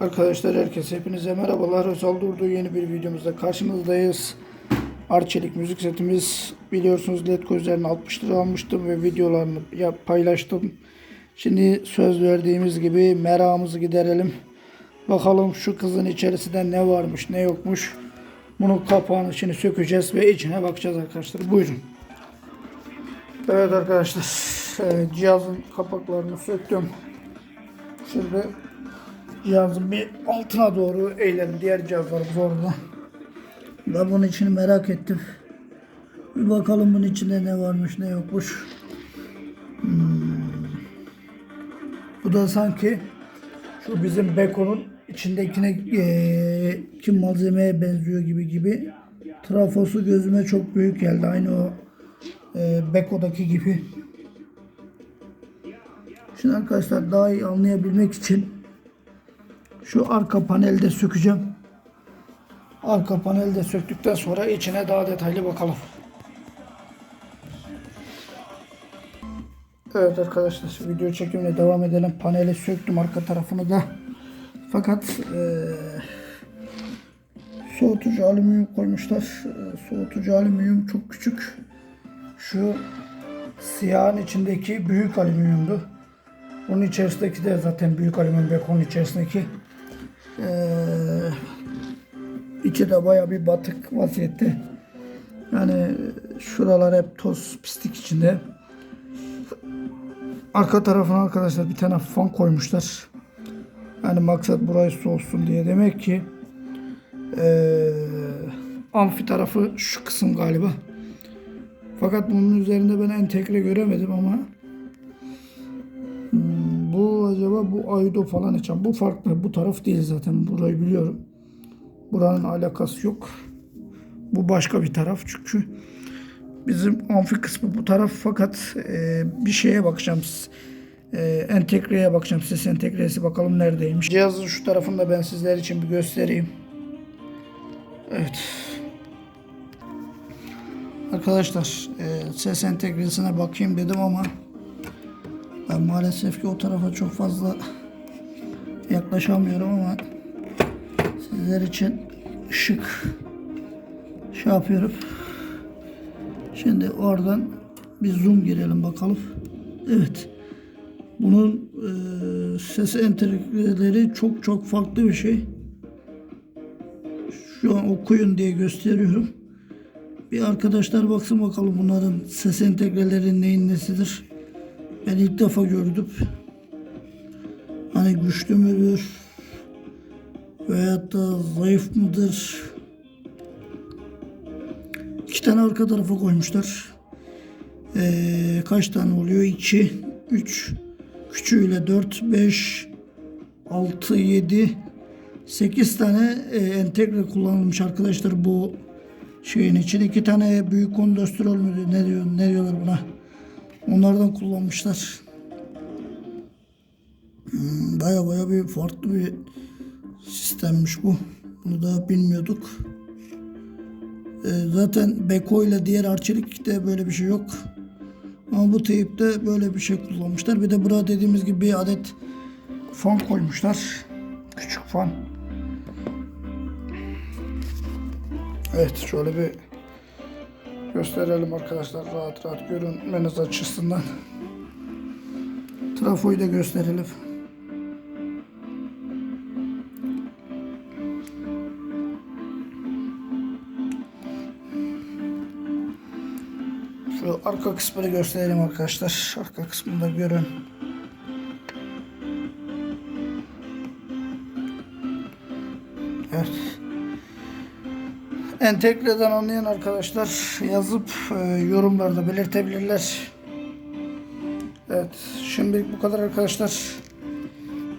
Arkadaşlar herkese hepinize merhabalar. Özal Durdu yeni bir videomuzda karşınızdayız. Arçelik müzik setimiz biliyorsunuz led gözlerini 60 lira almıştım ve videolarını paylaştım. Şimdi söz verdiğimiz gibi meramımızı giderelim. Bakalım şu kızın içerisinde ne varmış ne yokmuş. Bunun kapağını şimdi sökeceğiz ve içine bakacağız arkadaşlar. Buyurun. Evet arkadaşlar e, cihazın kapaklarını söktüm. Şimdi cihazın bir altına doğru eğilelim. Diğer cihazlarımız orada. Ben bunun içini merak ettim. Bir bakalım bunun içinde ne varmış ne yokmuş. Hmm. Bu da sanki şu bizim Beko'nun içindekine eee kim malzemeye benziyor gibi gibi. Trafosu gözüme çok büyük geldi. Aynı o eee Beko'daki gibi. Şimdi arkadaşlar daha iyi anlayabilmek için şu arka panelde sökeceğim. Arka panelde söktükten sonra içine daha detaylı bakalım. Evet arkadaşlar video çekimine devam edelim. Paneli söktüm arka tarafını da. Fakat eee soğutucu alüminyum koymuşlar. Eee, Soğutucu alüminyum çok küçük. Şu siyahın içindeki büyük alüminyumdu. Bunun içerisindeki de zaten büyük alüminyum bekonun içerisindeki. Eee içi de baya bir batık vaziyette. Yani şuralar hep toz pislik içinde. Arka tarafına arkadaşlar bir tane fan koymuşlar. Yani maksat burayı soğusun diye. Demek ki eee amfi tarafı şu kısım galiba. Fakat bunun üzerinde ben entegre göremedim ama acaba bu Aydo falan için bu farklı bu taraf değil zaten burayı biliyorum. Buranın alakası yok. Bu başka bir taraf çünkü bizim amfi kısmı bu taraf fakat e, bir şeye bakacağım. E, entegreye bakacağım. Ses entegresi bakalım neredeymiş. Cihazın şu tarafını da ben sizler için bir göstereyim. Evet. Arkadaşlar e, ses entegresine bakayım dedim ama ben maalesef ki o tarafa çok fazla yaklaşamıyorum ama sizler için ışık şey yapıyorum. Şimdi oradan bir zoom girelim bakalım. Evet. Bunun e, ses entegreleri çok çok farklı bir şey. Şu an okuyun diye gösteriyorum. Bir arkadaşlar baksın bakalım bunların ses entegreleri neyin nesidir. Ben ilk defa gördüm. Hani güçlü müdür? Veyahut da zayıf mıdır? İki tane arka tarafa koymuşlar. Ee, kaç tane oluyor? 2, 3, küçüğüyle 4, 5, 6, 7, 8 tane e, entegre kullanılmış arkadaşlar bu şeyin için. iki tane büyük kondastrol mü ne diyor ne diyorlar buna? Onlardan kullanmışlar. Hmm, Baya baya bir farklı bir sistemmiş bu. Bunu da bilmiyorduk. Ee, zaten Beko ile diğer Arçelik'te böyle bir şey yok. Ama bu teyipte böyle bir şey kullanmışlar. Bir de burada dediğimiz gibi bir adet fan koymuşlar. Küçük fan. Evet şöyle bir gösterelim arkadaşlar rahat rahat görünmeniz açısından. Trafoyu da gösterelim. Şu arka kısmını gösterelim arkadaşlar. Arka kısmını da görün. Evet. Entegreden anlayan arkadaşlar yazıp e, yorumlarda belirtebilirler. Evet, şimdi bu kadar arkadaşlar.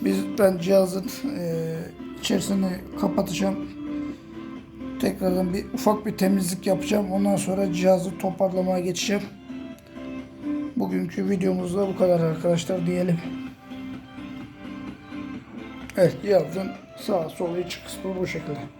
Biz ben cihazın e, içerisini kapatacağım. Tekrardan bir ufak bir temizlik yapacağım. Ondan sonra cihazı toparlamaya geçeceğim. Bugünkü videomuzda bu kadar arkadaşlar diyelim. Evet, cihazın sağ sol iç kısmı bu şekilde.